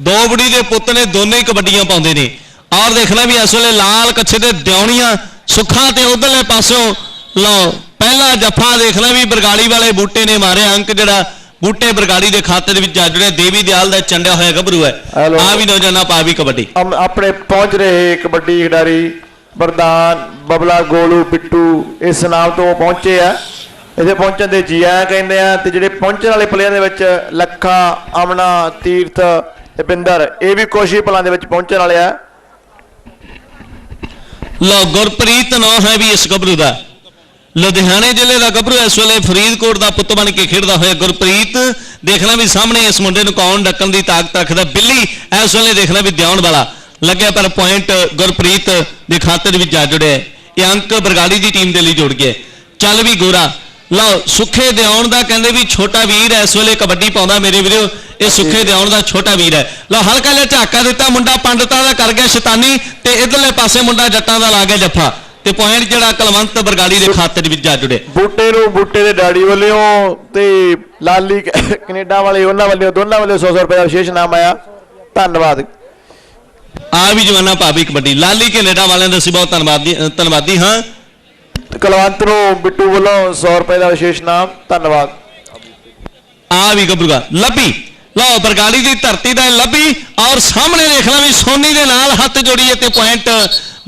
ਦੋ ਬੁੜੀ ਦੇ ਪੁੱਤ ਨੇ ਦੋਨੇ ਹੀ ਕਬੱਡੀਆਂ ਪਾਉਂਦੇ ਨੇ। ਔਰ ਦੇਖਣਾ ਵੀ ਇਸ ਵੇਲੇ ਲਾਲ ਕੱਛੇ ਤੇ ਦਿਉਣੀਆਂ ਸੁੱਖਾਂ ਤੇ ਉਧਰਲੇ ਪਾਸਿਓਂ ਲਓ ਪਹਿਲਾ ਜੱਫਾ ਦੇਖਣਾ ਵੀ ਬਰਗਾੜੀ ਵਾਲੇ ਬੂਟੇ ਨੇ ਮਾਰਿਆ। ਅੰਕ ਜਿਹੜਾ ਬੂਟੇ ਬਰਗਾੜੀ ਦੇ ਖਾਤੇ ਦੇ ਵਿੱਚ ਜਾ ਜੁੜਿਆ ਦੇਵੀ ਦਿਆਲ ਦਾ ਚੰਡਿਆ ਹੋਇਆ ਗੱਭਰੂ ਹੈ। ਆ ਵੀ ਨੌਜਵਾਨਾਂ ਪਾ ਵੀ ਕਬੱਡੀ। ਆਪਣੇ ਪਹੁੰਚ ਰਹੇ ਕਬੱਡੀ ਖਿਡਾਰੀ ਪ੍ਰਧਾਨ ਬਬਲਾ ਗੋਲੂ ਬਿੱਟੂ ਇਸ ਨਾਮ ਤੋਂ ਪਹੁੰਚੇ ਆ। ਇਹਦੇ ਪਹੁੰਚਣ ਦੇ ਜੀ ਆਇਆਂ ਕਹਿੰਦੇ ਆ ਤੇ ਜਿਹੜੇ ਪਹੁੰਚਣ ਵਾਲੇ ਪਲੇਅਰ ਦੇ ਵਿੱਚ ਲੱਖਾ ਅਮਨਾ ਤੀਰਥ ਰੁਪਿੰਦਰ, ਇਹ ਵੀ ਕੋਸ਼ਿਸ਼ ਪਲਾਂ ਦੇ ਵਿੱਚ ਪਹੁੰਚਣ ਵਾਲੇ ਆ। ਗੁਰਪ੍ਰੀਤ ਨਾਂ ਹੈ ਵੀ ਇਸ ਗੱਭਰੂ ਦਾ। ਲੁਧਿਆਣੇ ਜ਼ਿਲ੍ਹੇ ਦਾ ਗੱਭਰੂ ਇਸ ਵੇਲੇ ਫਰੀਦਕੋਟ ਦਾ ਪੁੱਤ ਬਣ ਕੇ ਖੇਡਦਾ ਹੋਇਆ ਗੁਰਪ੍ਰੀਤ। ਦੇਖਣਾ ਵੀ ਸਾਹਮਣੇ ਇਸ ਮੁੰਡੇ ਨੂੰ ਕੌਣ ਡੱਕਣ ਦੀ ਤਾਕਤ ਰੱਖਦਾ। ਬਿੱਲੀ, ਇਸ ਵੇਲੇ ਦੇਖਣਾ ਵੀ ਦਿਆਉਣ ਵਾਲਾ। ਲੱਗਿਆ ਪਰ ਪੁਆਇੰਟ ਗੁਰਪ੍ਰੀਤ ਦੇ ਖਾਤੇ ਦੇ ਵਿੱਚ ਜਾ ਜੁੜਿਆ ਇਹ ਅੰਕ ਬਰਗਾੜੀ ਦੀ ਟੀਮ ਦੇ ਲਈ ਜੁੜ ਗਿਆ ਚੱਲ ਵੀ ਗੋਰਾ। ਲਓ, ਸੁੱਖੇ ਦਿਆਉਣ ਦਾ ਕਹਿੰਦੇ ਵੀ ਛੋਟਾ ਵੀਰ ਹੈ। ਇਸ ਵੇਲੇ ਕਬੱਡੀ ਪਾਉਂਦਾ ਮੇਰੇ ਵੀਰੋ। ਇਹ ਸੁੱਖੇ ਦਿਆਉਣ ਦਾ ਛੋਟਾ ਵੀਰ ਹੈ। ਲਓ ਹਲਕਾ ਜਿਹਾ ਝਾਕਾ ਦਿੱਤਾ ਮੁੰਡਾ ਪੰਡਤਾਂ ਦਾ ਕਰ ਗਿਆ ਸ਼ੈਤਾਨੀ ਤੇ ਇਧਰਲੇ ਪਾਸੇ ਮੁੰਡਾ ਜੱਟਾਂ ਦਾ ਲਾ ਗਿਆ ਜੱਫਾ ਤੇ ਪੁਆਇੰਟ ਜਿਹੜਾ ਕਲਵੰਤ ਬਰਗਾੜੀ ਦੇ ਖਾਤੇ ਦੇ ਵਿੱਚ ਜਾ ਜੁੜੇ। ਬੂਟੇ ਨੂੰ ਬੂਟੇ ਦੇ ਡੈਡੀ ਵੱਲੋਂ ਤੇ ਲਾਲੀ ਕੈਨੇਡਾ ਵਾਲੇ ਉਹਨਾਂ ਵੱਲੋਂ ਦੋਨਾਂ ਵੱਲੋਂ 100 ਰੁਪਏ ਦਾ ਵਿਸ਼ੇਸ਼ ਨਾਮ ਆਇਆ। ਧੰਨਵਾਦ। ਆ ਵੀ ਜਵਾਨਾ ਭਾਬੀ ਕਬੱਡੀ। ਲਾਲੀ ਕੈਨੇਡਾ ਵਾਲਿਆਂ ਦਾ ਅਸੀਂ ਬਹੁਤ ਧੰਨਵਾਦੀ ਧੰਨਵਾਦੀ ਹਾਂ। ਕਲਵੰਤ ਨੂੰ ਬਿੱਟੂ ਵੱਲੋਂ 100 ਰੁਪਏ ਦਾ ਵਿਸ਼ੇਸ਼ ਨਾਮ ਧੰਨਵਾਦ। ਆ ਵੀ ਗੱਭਰੂਗਾ ਲੱਭੀ। ਲਓ ਬਰਗਾੜੀ ਦੀ ਧਰਤੀ ਦਾ ਲੱਭੀ ਔਰ ਸਾਹਮਣੇ ਦੇਖਣਾ ਵੀ ਸੋਨੀ ਦੇ ਨਾਲ ਹੱਥ ਜੋੜੀਏ ਤੇ ਪੁਆਇੰਟ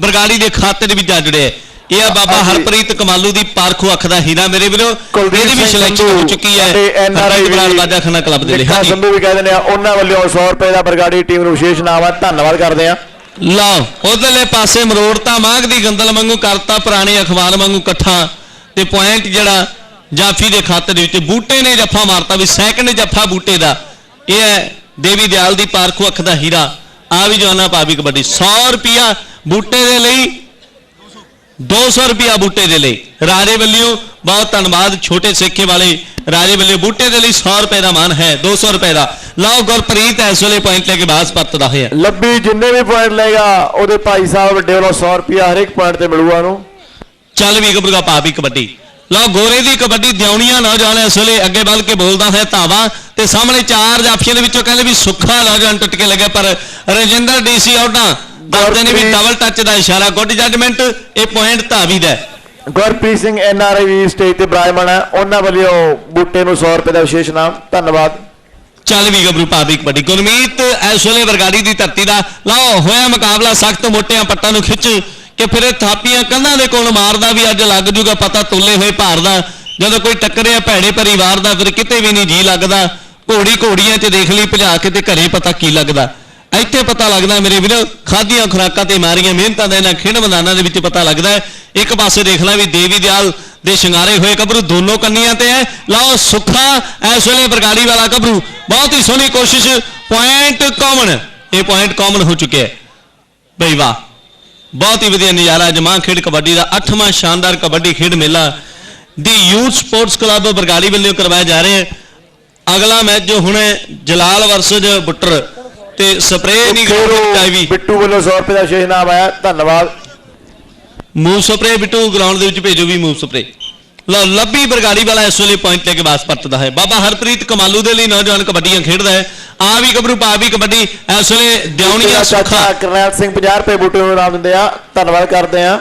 ਬਰਗਾੜੀ ਦੇ ਖਾਤੇ ਦੇ ਵਿੱਚ ਜਾ ਜੁੜਿਆ ਹੈ। ਇਹ ਆ ਬਾਬਾ। ਹਰਪ੍ਰੀਤ ਕਮਾਲੂ ਦੀ ਪਾਰਖੋ ਅੱਖ ਦਾ ਹੀਰਾ ਮੇਰੇ ਵੀਰੋ। ਇਹਦੀ ਵੀ ਸਿਲੈਕਸ਼ਨ ਹੋ ਚੁੱਕੀ ਹੈ। ਅਤੇ NRI ਹਰਪ੍ਰੀਤ ਬਰਾੜ ਬਾਜਾ ਖਾਨਾ ਕਲੱਬ ਦੇ ਲਈ। ਹਾਂਜੀ। ਸੰਧੂ ਵੀ ਕਹਿ ਦਿੰਦੇ ਆ ਉਹਨਾਂ ਵੱਲੋਂ 100 ਰੁਪਏ ਦਾ ਬਰਗਾੜੀ ਟੀਮ ਨੂੰ ਵਿਸ਼ੇਸ਼ ਨਾਮ ਆ ਧੰਨਵਾਦ ਕਰਦੇ ਆ। ਲਓ ਉਧਰਲੇ ਪਾਸੇ ਮਰੋੜਤਾ ਮਾਘ ਦੀ ਗੰਦਲ ਵਾਂਗੂ ਕਰਤਾ ਪੁਰਾਣੇ ਅਖਬਾਰ ਵਾਂਗੂ ਇਕੱਠਾ ਤੇ ਪੁਆਇੰਟ ਜਿਹੜਾ ਜਾਫੀ ਦੇ ਖਾਤੇ ਦੇ ਵਿੱਚ ਬੂਟੇ ਨੇ ਜੱਫਾ ਮਾਰਤਾ ਵੀ ਸੈਕੰਡ ਜੱਫਾ ਬੂਟੇ ਦਾ। ਇਹ ਹੈ ਦੇਵੀ ਦਿਆਲ ਦੀ ਪਾਰਖੂ ਅੱਖ ਦਾ ਹੀਰਾ। ਆ ਵੀ ਜਵਾਨਾ ਪਾਵੀ ਕਬੱਡੀ। 100 ਰੁਪਿਆ ਬੂਟੇ ਦੇ ਲਈ 200 ਰੁਪਿਆ ਬੂਟੇ ਦੇ ਲਈ। ਰਾਜੇ ਵੱਲੋਂ ਬਹੁਤ ਧੰਨਵਾਦ ਛੋਟੇ ਸੇਖੇ ਵਾਲੇ। ਰਾਜੇ ਵੱਲੋਂ ਬੂਟੇ ਦੇ ਲਈ 100 ਰੁਪਏ ਦਾ ਮਾਨ ਹੈ 200 ਰੁਪਏ ਦਾ। ਲਓ ਗੁਰਪ੍ਰੀਤ ਇਸ ਵੇਲੇ ਪੁਆਇੰਟ ਲੈ ਕੇ ਬਾਸ ਪਰਤਦਾ ਹੋਇਆ। ਲੱਭੀ ਜਿੰਨੇ ਵੀ ਪੁਆਇੰਟ ਲਏਗਾ ਉਹਦੇ ਭਾਈ ਸਾਹਿਬ ਵੱਡੇ ਵੱਲੋਂ 100 ਰੁਪਿਆ ਹਰੇਕ ਪੁਆਇੰਟ ਤੇ ਮਿਲੂਗਾ ਉਹਨੂੰ। ਚੱਲ ਵੀ ਗੱਭਰੂਗਾ ਪਾ ਵੀ ਕਬੱਡੀ। ਲਓ ਗੋਰੇ ਦੀ ਕਬੱਡੀ ਦਿਉਣੀਆਂ ਨੌਜਵਾਨ ਇਸ ਵੇਲੇ ਅੱਗੇ ਵੱਲ ਕੇ ਬੋਲਦਾ ਹੈ ਧਾਵਾ ਤੇ ਸਾਹਮਣੇ ਚਾਰ ਜਾਫੀਆਂ ਦੇ ਵਿੱਚੋਂ ਕਹਿੰਦੇ ਵੀ ਸੁੱਖਾ ਨੌਜਵਾਨ ਟੁੱਟ ਕੇ ਲੱਗਿਆ ਪਰ ਰਜਿੰਦਰ ਡੀਸੀ ਆਊਟਾਂ ਦੱਸਦੇ ਨੇ ਵੀ ਡਬਲ ਟੱਚ ਦਾ ਇਸ਼ਾਰਾ ਗੁੱਡ ਜੱਜਮੈਂਟ ਇਹ ਪੁਆਇੰਟ ਧਾਵੀ ਦਾ। ਗੁਰਪ੍ਰੀਤ ਸਿੰਘ ਵੀ ਸਟੇਜ ਤੇ ਬਰਾਜਮਾਨ ਹੈ ਉਹਨਾਂ ਵੱਲੋਂ ਬੂਟੇ ਨੂੰ 100 ਰੁਪਏ ਦਾ ਵਿਸ਼ੇਸ਼ ਨਾਮ ਧੰਨਵਾਦ ਚੱਲ ਵੀ ਗੱਭਰੂ ਪਾ ਵੀ ਕਬੱਡੀ ਗੁਰਮੀਤ ਇਸ ਵੇਲੇ ਵਰਗਾੜੀ ਦੀ ਧਰਤੀ ਦਾ ਲਓ ਹੋਇਆ ਮੁਕਾਬਲਾ ਸਖਤ ਮੋਟਿਆਂ ਪੱਟਾਂ ਨੂੰ ਖਿੱਚ ਕਿ ਫਿਰ ਇਹ ਥਾਪੀਆਂ ਕੰਧਾਂ ਦੇ ਕੋਲ ਮਾਰਦਾ ਵੀ ਅੱਜ ਲੱਗ ਜੂਗਾ, ਪਤਾ ਤੁੱਲੇ ਹੋਏ ਭਾਰ ਦਾ। ਜਦੋਂ ਕੋਈ ਟੱਕਰਿਆ ਭੈੜੇ ਪਰਿਵਾਰ ਦਾ, ਫਿਰ ਕਿਤੇ ਵੀ ਨਹੀਂ ਜੀ ਲੱਗਦਾ। ਘੋੜੀ ਘੋੜੀਆਂ 'ਚ ਦੇਖ ਲਈ, ਭਜਾ ਕੇ ਤੇ ਘਰੇ ਪਤਾ ਕੀ ਲੱਗਦਾ। ਇੱਥੇ ਪਤਾ ਲੱਗਦਾ ਮੇਰੇ ਵੀਰੋ, ਖਾਦੀਆਂ ਖੁਰਾਕਾਂ ਤੇ ਮਾਰੀਆਂ ਮਿਹਨਤਾਂ ਦਾ ਇਹਨਾਂ ਖੇਡ ਮੈਦਾਨਾਂ ਦੇ ਵਿੱਚ ਪਤਾ ਲੱਗਦਾ ਇੱਕ ਪਾਸੇ ਦੇਖ ਲੈ ਵੀ ਦੇਵੀ ਦਿਆਲ ਦੇ ਸ਼ਿੰਗਾਰੇ ਹੋਏ ਗੱਭਰੂ ਦੋਨੋਂ ਕੰਨੀਆਂ ਤੇ ਹੈ। ਲਓ, ਸੁੱਖਾ, ਇਸ ਵੇਲੇ ਬਰਗਾੜੀ ਵਾਲਾ ਗੱਭਰੂ ਬਹੁਤ ਹੀ ਸੋਹਣੀ ਕੋਸ਼ਿਸ਼ ਪੁਆਇੰਟ ਕਾਮਨ ਇਹ ਪੁਆਇੰਟ ਕਾਮਨ ਹੋ ਚੁੱਕਿਆ ਹੈ। ਬਈ ਵਾਹ। ਬਹੁਤ ਹੀ ਵਧੀਆ ਨਜ਼ਾਰਾ ਜਮਾਂ ਖੇਡ ਕਬੱਡੀ ਦਾ 8ਵਾਂ ਸ਼ਾਨਦਾਰ ਕਬੱਡੀ ਖੇਡ ਮੇਲਾ ਦੀ ਯੂਥ ਸਪੋਰਟਸ ਕਲੱਬ ਬਰਗਾੜੀ ਵੱਲੋਂ ਕਰਵਾਇਆ ਜਾ ਰਿਹਾ ਹੈ। ਅਗਲਾ ਮੈਚ ਜੋ ਹੁਣ ਜਲਾਲ ਵਰਸਜ ਬੁੱਟਰ ਤੇ ਸਪਰੇਅ ਨਹੀਂ ਚਾਹੀਦੀ। ਬਿੱਟੂ ਵੱਲੋਂ 100 ਰੁਪਏ ਦਾ ਨਾਮ ਆਇਆ ਧੰਨਵਾਦ। ਮੂਵ ਸਪਰੇ ਬਿੱਟੂ ਗਰਾਊਂਡ ਦੇ ਵਿੱਚ ਭੇਜੋ ਵੀ ਮੂਵ ਸਪਰੇ ਲਓ ਲੱਭੀ ਬਰਗਾੜੀ ਵਾਲਾ ਇਸ ਵੇਲੇ ਪੁਆਇੰਟ ਲੈ ਕੇ ਬਾਸ ਪਰਤਦਾ ਹੈ। ਬਾਬਾ ਹਰਪ੍ਰੀਤ ਕਮਾਲੂ ਦੇ ਲਈ ਨੌਜਵਾਨ ਕਬੱਡੀਆਂ ਖੇਡਦਾ ਹੈ। ਆ ਵੀ ਗੱਭਰੂ ਪਾ ਵੀ ਕਬੱਡੀ ਇਸ ਵੇਲੇ ਦਿਉਣੀਆਂ ਸੁੱਖਾ। ਕਰਨੈਲ ਸਿੰਘ 50 ਰੁਪਏ ਬੂਟੇ ਨੂੰ ਇਨਾਮ ਦਿੰਦੇ ਆ। ਧੰਨਵਾਦ ਕਰਦੇ ਆ।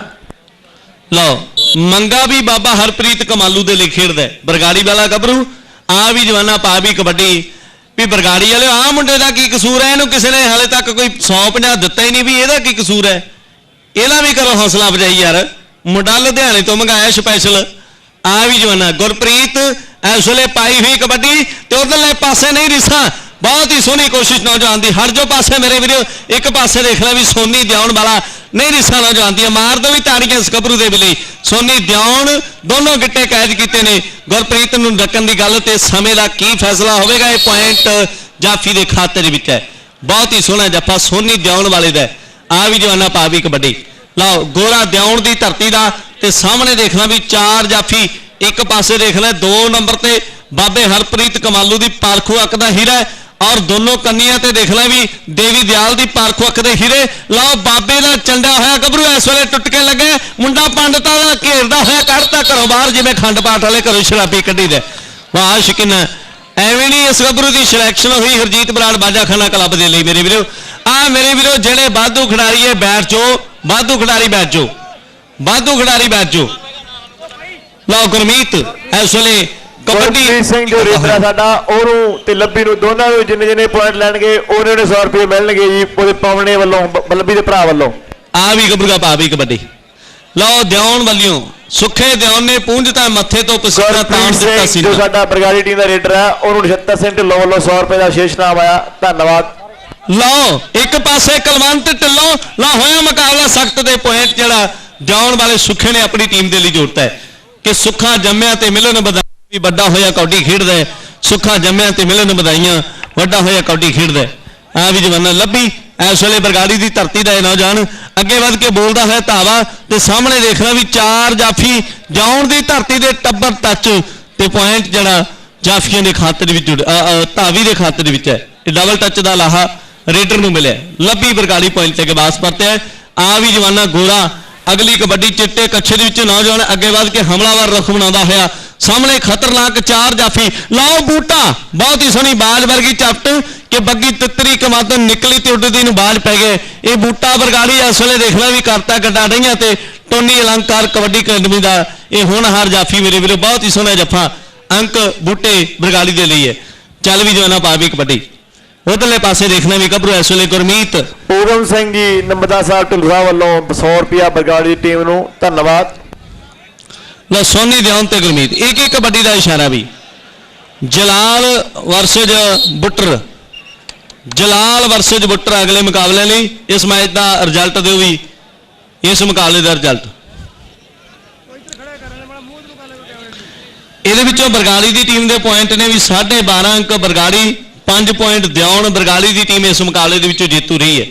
ਲਓ ਮੰਗਾ ਵੀ ਬਾਬਾ ਹਰਪ੍ਰੀਤ ਕਮਾਲੂ ਦੇ ਲਈ ਖੇਡਦਾ ਬਰਗਾੜੀ ਵਾਲਾ ਗੱਭਰੂ ਆ ਵੀ ਜਵਾਨਾ ਪਾ ਵੀ ਕਬੱਡੀ। ਵੀ ਬਰਗਾੜੀ ਵਾਲੇ ਆ ਮੁੰਡੇ ਦਾ ਕੀ ਕਸੂਰ ਹੈ? ਇਹਨੂੰ ਕਿਸੇ ਨੇ ਹਾਲੇ ਤੱਕ ਕੋਈ 150 ਦਿੱਤਾ ਹੀ ਨਹੀਂ ਵੀ ਇਹਦਾ ਕੀ ਕਸੂਰ ਹੈ। ਇਹਦਾ ਵੀ ਕਰੋ ਹੌਸਲਾ ਅਫਜਾਈ ਯਾਰ। ਮੁੰਡਾ ਲੁਧਿਆਣੇ ਤੋਂ ਮੰਗਾਇਆ ਸਪੈਸ਼ਲ ਆ ਵੀ ਜਵਾਨਾ ਗੁਰਪ੍ਰੀਤ ਇਸ ਵੇਲੇ ਪਾਈ ਹੋਈ ਕਬੱਡੀ ਤੇ ਉਧਰਲੇ ਪਾਸੇ ਨਹੀਂ ਰਿਸਾ। ਬਹੁਤ ਹੀ ਸੋਹਣੀ ਕੋਸ਼ਿਸ਼ ਨੌਜਵਾਨ ਦੀ। ਹਰ ਜੋ ਪਾਸੇ ਮੇਰੇ ਵੀਰੋ, ਇੱਕ ਪਾਸੇ ਦੇਖ ਲੈ ਵੀ ਸੋਨੀ ਦਿਆਉਣ ਵਾਲਾ ਨਹੀਂ ਰਿਸਾ ਨੌਜਵਾਨ ਦੀ ਮਾਰ ਦੋ ਵੀ ਤਾੜੀਆਂ ਇਸ ਗੱਭਰੂ ਦੇ ਲਈ ਸੋਨੀ ਦਿਆਉਣ ਦੋਨੋਂ ਗਿੱਟੇ ਕੈਦ ਕੀਤੇ ਨੇ। ਗੁਰਪ੍ਰੀਤ ਨੂੰ ਡੱਕਣ ਦੀ ਗੱਲ ਤੇ ਸਮੇਂ ਦਾ ਕੀ ਫੈਸਲਾ ਹੋਵੇਗਾ ਇਹ ਪੁਆਇੰਟ ਜਾਫੀ ਦੇ ਖਾਤੇ ਦੇ ਵਿੱਚ ਹੈ। ਬਹੁਤ ਹੀ ਸੋਹਣਾ ਜੱਫਾ ਸੋਨੀ ਦਿਆਉਣ ਵਾਲੇ ਦਾ ਆ ਵੀ ਜਵਾਨਾ ਪਾ ਵੀ ਕਬੱਡੀ। ਲਓ, ਗੋਰਾ ਦਿਆਉਣ ਦੀ ਧਰਤੀ ਦਾ ਤੇ ਸਾਹਮਣੇ ਦੇਖਣਾ ਵੀ ਚਾਰ ਜਾਫੀ। ਇੱਕ ਪਾਸੇ ਦੇਖ ਲੈ ਦੋ ਨੰਬਰ ਤੇ ਬਾਬੇ ਹਰਪ੍ਰੀਤ ਕਮਾਲੂ ਦੀ ਪਾਲਖੂ ਅੱਕ ਦਾ ਹੀਰਾ ਔਰ ਦੋਨੋਂ ਕੰਨੀਆਂ ਤੇ ਦੇਖ ਲੈ ਵੀ ਦੇਵੀ ਦਿਆਲ ਦੀ ਪਾਰਖੂ ਅੱਖ ਦੇ ਹੀਰੇ। ਲਓ, ਬਾਬੇ ਦਾ ਚੰਡਾ ਹੋਇਆ ਗੱਭਰੂ, ਇਸ ਵੇਲੇ ਟੁੱਟ ਕੇ ਲੱਗੇ। ਮੁੰਡਾ ਪੰਡਤਾਂ ਦਾ ਘੇਰਦਾ ਹੋਇਆ ਕੱਢਤਾ ਘਰੋਂ ਬਾਹਰ, ਜਿਵੇਂ ਖੰਡ ਪਾਠ ਵਾਲੇ ਘਰੋਂ ਸ਼ਰਾਬੀ ਕੱਢੀ ਦੇ ਵਾਹ, ਸ਼ਕਿਨ। ਐਵੇਂ ਨਹੀਂ ਇਸ ਗੱਭਰੂ ਦੀ ਸਿਲੈਕਸ਼ਨ ਹੋਈ, ਹਰਜੀਤ ਬਰਾੜ ਬਾਜਾਖਾਨਾ ਕਲੱਬ ਦੇ ਲਈ, ਮੇਰੇ ਵੀਰੋ। ਆ ਮੇਰੇ ਵੀਰੋ, ਜਿਹੜੇ ਬਾਦੂ ਖਿਡਾਰੀ ਹੈ ਬੈਠ ਜਾਓ ਬਾਦੂ ਖਿਡਾਰੀ ਬੈਠ ਜਾਓ ਬਾਦੂ ਖਿਡਾਰੀ ਬੈਠ ਜਾਓ ਲਓ, ਗੁਰਮੀਤ, ਇਸ ਵੇਲੇ ਕਬੱਡੀ। ਸਿੰਘ ਜੋ ਰੇਡਰ ਆ ਸਾਡਾ ਉਹਨੂੰ ਤੇ ਲੱਭੀ ਨੂੰ ਦੋਨਾਂ ਨੂੰ ਜਿੰਨੇ ਜਿੰਨੇ ਪੁਆਇੰਟ ਲੈਣਗੇ ਉਹਨੇ ਉਹਨੇ 100 ਰੁਪਏ ਮਿਲਣਗੇ ਜੀ ਉਹਦੇ ਪਾਵਣੇ ਵੱਲੋਂ ਬ- ਲੱਭੀ ਦੇ ਭਰਾ ਵੱਲੋਂ। ਆ ਵੀ ਗੱਭਰੂ ਪਾ ਵੀ ਕਬੱਡੀ। ਲਓ ਦਿਉਣ ਵੱਲਿਓ ਸੁੱਖੇ ਦਿਉਣ ਨੇ ਪੂੰਝਤਾ ਮੱਥੇ ਤੋਂ ਪਸੀਨਾ ਤਾਣ ਦਿੱਤਾ ਸੀ ਜੋ ਸਾਡਾ ਬਰਗਾੜੀ ਟੀਮ ਦਾ ਰੇਡਰ ਆ ਉਹਨੂੰ 76 ਸੈਂਟ ਲੋ ਵੱਲੋਂ 100 ਰੁਪਏ ਦਾ ਸ਼ੇਸ਼ ਨਾਮ ਆਇਆ ਧੰਨਵਾਦ। ਲਓ ਇੱਕ ਪਾਸੇ ਕਲਵੰਤ ਢਿੱਲੋਂ ਲਾ ਹੋਇਆ ਮੁਕਾਬਲਾ ਸਖਤ ਦੇ ਪੁਆਇੰਟ ਜਿਹੜਾ ਜਾਉਣ ਵਾਲੇ ਸੁੱਖੇ ਨੇ ਆਪਣੀ ਟੀਮ ਦੇ ਲਈ ਜੋੜਤਾ ਹੈ। ਕਿ ਸੁੱਖਾ ਜੰਮਿਆ ਤੇ ਮਿਲਣ ਵਧਾਈਆਂ ਵੀ ਵੱਡਾ ਹੋਇਆ, ਕਬੱਡੀ ਖੇਡਦਾ ਹੈ, ਸੁੱਖਾ ਜੰਮਿਆ ਤੇ ਮਿਲਣ ਵਧਾਈਆਂ, ਵੱਡਾ ਹੋਇਆ, ਕਬੱਡੀ ਖੇਡਦਾ ਹੈ। ਆ ਵੀ ਜਵਾਨਾ ਲੱਭੀ, ਇਸ ਵੇਲੇ ਬਰਗਾੜੀ ਦੀ ਧਰਤੀ ਦਾ ਇਹ ਨੌਜਵਾਨ ਅੱਗੇ ਵੱਧ ਕੇ ਬੋਲਦਾ ਹੋਇਆ ਧਾਵਾ ਤੇ ਸਾਹਮਣੇ ਦੇਖਣਾ ਵੀ ਚਾਰ ਜਾਫੀ ਜਾਉਣ ਦੀ ਧਰਤੀ ਦੇ ਟੱਬਰ ਟੱਚ ਤੇ ਪੁਆਇੰਟ ਜਿਹੜਾ ਜਾਫੀਆਂ ਦੇ ਖਾਤੇ ਵਿੱਚ ਜੁੜ- ਧਾਵੀ ਦੇ ਖਾਤੇ ਦੇ ਵਿੱਚ ਹੈ। ਇਹ ਡਬਲ ਟੱਚ ਦਾ ਲਾਹਾ ਰੇਡਰ ਨੂੰ ਮਿਲਿਆ। ਲੱਭੀ ਬਰਗਾੜੀ ਪੁਆਇੰਟ ਤੇ ਕੇ ਬਾਸ ਪਰਤਿਆ ਆ ਵੀ ਜਵਾਨਾ ਗੋਰਾ, ਅਗਲੀ ਕਬੱਡੀ ਚਿੱਟੇ ਕੱਛੇ ਦੇ ਵਿੱਚ ਨੌਜਵਾਨ ਅੱਗੇ ਵੱਧ ਕੇ ਹਮਲਾਵਰ ਰੁਖ ਬਣਾਉਂਦਾ ਹੋਇਆ ਸਾਹਮਣੇ ਖਤਰਨਾਕ ਚਾਰ ਜਾਫੀ। ਲਾਓ ਬੂਟਾ, ਬਹੁਤ ਹੀ ਸੋਹਣੀ ਬਾਜ ਵਰਗੀ ਚੱਪਟ ਕਿ ਬੱਗੀ ਤਿੱਤਰੀ ਕਮਾਦਨ ਨਿਕਲੀ ਤੇ ਉੱਡਦੀ ਨੂੰ ਬਾਜ ਪੈ ਗਏ। ਇਹ ਬੂਟਾ ਬਰਗਾੜੀ ਇਸ ਵੇਲੇ ਦੇਖ ਲੈ ਵੀ ਕਰਤਾ ਗੱਡਾ ਰਹੀਆਂ ਤੇ ਟੋਨੀ ਅਲੰਕਾਰ ਕਬੱਡੀ ਅਕੈਡਮੀ ਦਾ ਇਹ ਹੋਣਹਾਰ ਜਾਫੀ ਮੇਰੇ ਵੀਰੋ, ਬਹੁਤ ਹੀ ਸੋਹਣਾ ਜੱਫਾ। ਅੰਕ ਬੂਟੇ ਬਰਗਾੜੀ ਦੇ ਲਈ ਹੈ। ਚੱਲ ਵੀ ਜਵਾਨਾ ਪਾ ਵੀ ਕਬੱਡੀ। ਉਧਰਲੇ ਪਾਸੇ ਦੇਖਣਾ ਵੀ ਗੱਭਰੂ ਇਸ ਵੇਲੇ ਗੁਰਮੀਤ। ਊਗਮ ਸਿੰਘ ਜੀ, ਨੰਬਰਦਾਰ ਸਾਹਿਬ ਢਿੱਲੋਂ ਵੱਲੋਂ 100 ਰੁਪਿਆ ਬਰਗਾੜੀ ਦੀ ਟੀਮ ਨੂੰ ਧੰਨਵਾਦ। ਲੋ ਸੋਨੀ ਦਿਓਨ ਤੇ ਗੁਰਮੀਤ। ਇੱਕ ਇੱਕ ਕਬੱਡੀ ਦਾ ਇਸ਼ਾਰਾ ਵੀ। ਜਲਾਲ ਵਰਸਜ ਬੁੱਟਰ। ਜਲਾਲ ਵਰਸਜ ਬੁੱਟਰ ਅਗਲੇ ਮੁਕਾਬਲੇ ਲਈ ਇਸ ਮੈਚ ਦਾ ਰਿਜ਼ਲਟ ਦਿਓ ਵੀ। ਇਸ ਮੁਕਾਬਲੇ ਦਾ ਰਿਜ਼ਲਟ। ਇਹਦੇ ਵਿੱਚੋਂ ਬਰਗਾੜੀ ਦੀ ਟੀਮ ਦੇ ਪੁਆਇੰਟ ਨੇ ਵੀ 12.5 ਅੰਕ ਬਰਗਾੜੀ 5 ਪੁਆਇੰਟ ਦਿਉਣ ਬਰਗਾੜੀ ਦੀ ਟੀਮ ਇਸ ਮੁਕਾਬਲੇ ਦੇ ਵਿੱਚੋਂ ਜੇਤੂ ਰਹੀ ਹੈ।